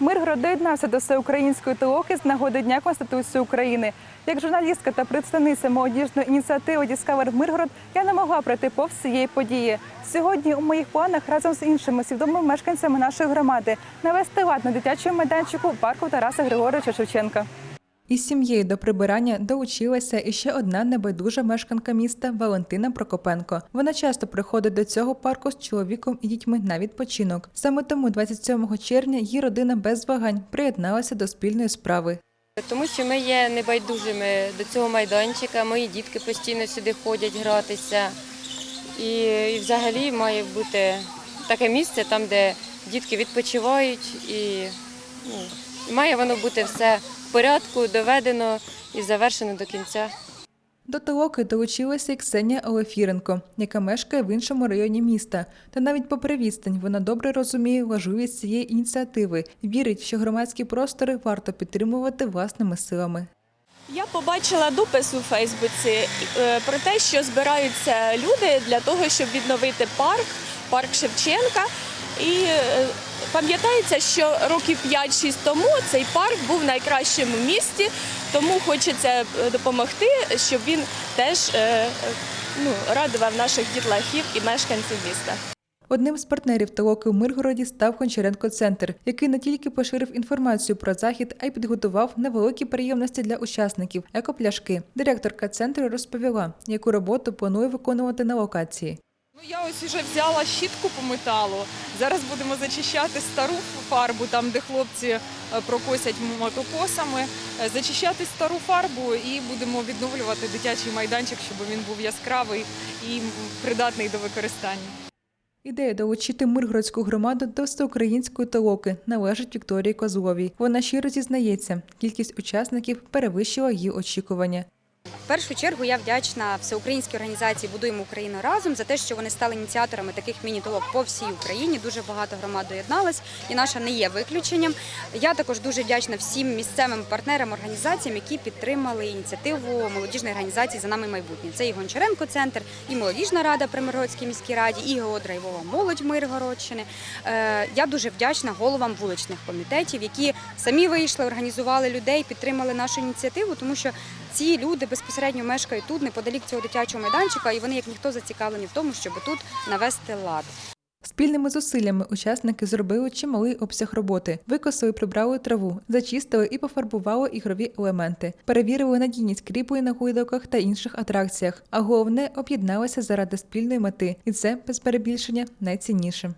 Миргород доєднався до всеукраїнської толоки з нагоди Дня Конституції України. Як журналістка та представниця молодіжної ініціативи Діскавер Миргород я не могла пройти повз цієї події. Сьогодні у моїх планах разом з іншими свідомими мешканцями нашої громади навести лад на дитячому майданчику парку Тараса Григоровича Шевченка. Із сім'єю до прибирання долучилася іще одна небайдужа мешканка міста Валентина Прокопенко. Вона часто приходить до цього парку з чоловіком і дітьми на відпочинок. Саме тому 27 червня її родина без вагань приєдналася до спільної справи. Тому що ми є небайдужими до цього майданчика, мої дітки постійно сюди ходять гратися. І, і взагалі має бути таке місце, там, де дітки відпочивають, і ну, і має воно бути все в порядку, доведено і завершено до кінця. До толоки долучилася і Ксенія Олефіренко, яка мешкає в іншому районі міста. Та навіть попри відстань вона добре розуміє важливість цієї ініціативи, вірить, що громадські простори варто підтримувати власними силами. Я побачила допис у Фейсбуці е, про те, що збираються люди для того, щоб відновити парк, парк Шевченка. І е, пам'ятається, що років 5-6 тому цей парк був в найкращому місті, тому хочеться е, допомогти, щоб він теж е, ну, радував наших дітлахів і мешканців міста. Одним з партнерів толоки в Миргороді став Гончаренко Центр, який не тільки поширив інформацію про захід, а й підготував невеликі приємності для учасників екопляшки. Директорка центру розповіла, яку роботу планує виконувати на локації. Ну, я ось уже взяла щітку по металу. Зараз будемо зачищати стару фарбу, там де хлопці е, прокосять мотокосами, е, зачищати стару фарбу і будемо відновлювати дитячий майданчик, щоб він був яскравий і придатний до використання. Ідея долучити Миргородську громаду до всеукраїнської толоки належить Вікторії Козловій. Вона щиро зізнається, кількість учасників перевищила її очікування. В першу чергу я вдячна всеукраїнській організації Будуємо Україну разом за те, що вони стали ініціаторами таких міні-толок по всій Україні. Дуже багато громад доєдналась, і наша не є виключенням. Я також дуже вдячна всім місцевим партнерам, організаціям, які підтримали ініціативу молодіжної організації за нами майбутнє. Це і Гончаренко центр, і молодіжна рада при Миргородській міській раді, і ГО «Драйвова молодь Миргородщини. Е, Я дуже вдячна головам вуличних комітетів, які самі вийшли, організували людей, підтримали нашу ініціативу, тому що ці люди безпосередньо мешкають тут, неподалік цього дитячого майданчика, і вони, як ніхто, зацікавлені в тому, щоб тут навести лад. Спільними зусиллями учасники зробили чималий обсяг роботи, викосили, прибрали траву, зачистили і пофарбували ігрові елементи, перевірили надійність кріплень на гойдалках та інших атракціях. А головне об'єдналися заради спільної мети, і це без перебільшення найцінніше.